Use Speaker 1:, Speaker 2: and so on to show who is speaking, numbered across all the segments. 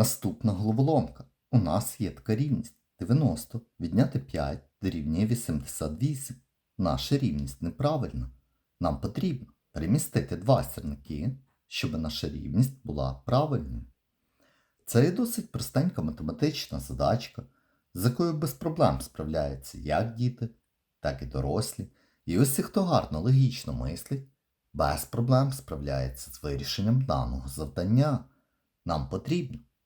Speaker 1: Наступна головоломка. У нас є така рівність 90 відняти 5 дорівнює 88. Наша рівність неправильна. Нам потрібно перемістити два сірники, щоб наша рівність була правильною. Це є досить простенька математична задачка, з якою без проблем справляються як діти, так і дорослі. І усі, хто гарно логічно мислить, без проблем справляється з вирішенням даного завдання. Нам потрібно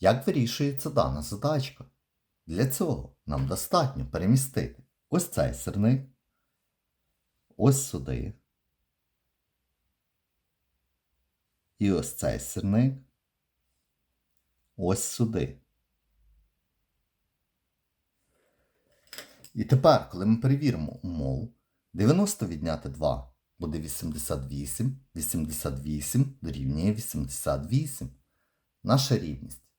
Speaker 1: Як вирішується дана задачка? Для цього нам достатньо перемістити ось цей сирник, ось сюди. І ось цей сирник ось сюди. І тепер, коли ми перевіримо умову, 90 відняти 2 буде 88, 88 дорівнює 88. Наша рівність